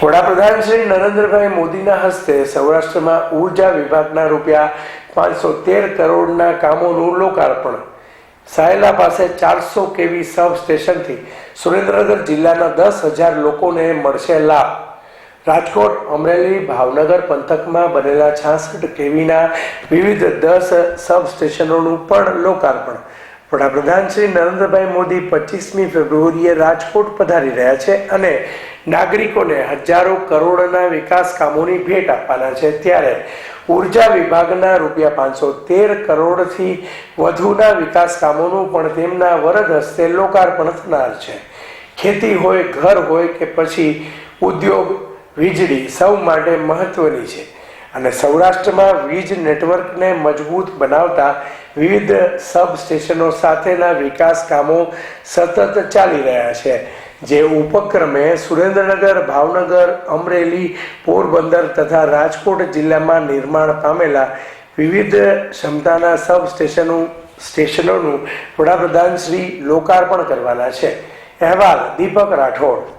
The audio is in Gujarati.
વડાપ્રધાન શ્રી નરેન્દ્રભાઈ મોદીના હસ્તે સૌરાષ્ટ્રમાં ઊર્જા વિભાગના રૂપિયા પાંચસો તેર કરોડના કામોનું લોકાર્પણ. સાયલા પાસે ચારસો કેવી સબ સ્ટેશનથી સુરેન્દ્રનગર જિલ્લાના દસ હજાર લોકોને મળશે લાભ. રાજકોટ, અમરેલી, ભાવનગર પંથકમાં બનેલા છાસઠ કેવીના વિવિધ દસ સબ સ્ટેશનોનું પણ લોકાર્પણ. વડાપ્રધાન શ્રી નરેન્દ્રભાઈ મોદી પચીસમી ફેબ્રુઆરીએ રાજકોટ પધારી રહ્યા છે અને નાગરિકોને હજારો કરોડના વિકાસ કામોની ભેટ આપવાના છે. ત્યારે ઊર્જા વિભાગના રૂપિયા પાંચસો તેર કરોડથી વધુના વિકાસ કામોનું પણ તેમના વરદ હસ્તે લોકાર્પણ થનાર છે. ખેતી હોય, ઘર હોય કે પછી ઉદ્યોગ, વીજળી સૌ માટે મહત્વની છે. અને સૌરાષ્ટ્રમાં વીજ નેટવર્કને મજબૂત બનાવતા વિવિધ સબ સ્ટેશનો સાથેના વિકાસ કામો સતત ચાલી રહ્યા છે. જે ઉપક્રમે સુરેન્દ્રનગર, ભાવનગર, અમરેલી, પોરબંદર તથા રાજકોટ જિલ્લામાં નિર્માણ પામેલા વિવિધ ક્ષમતાના સબ સ્ટેશનો સ્ટેશનોનું વડાપ્રધાન શ્રી લોકાર્પણ કરવાના છે. અહેવાલ દીપક રાઠોડ.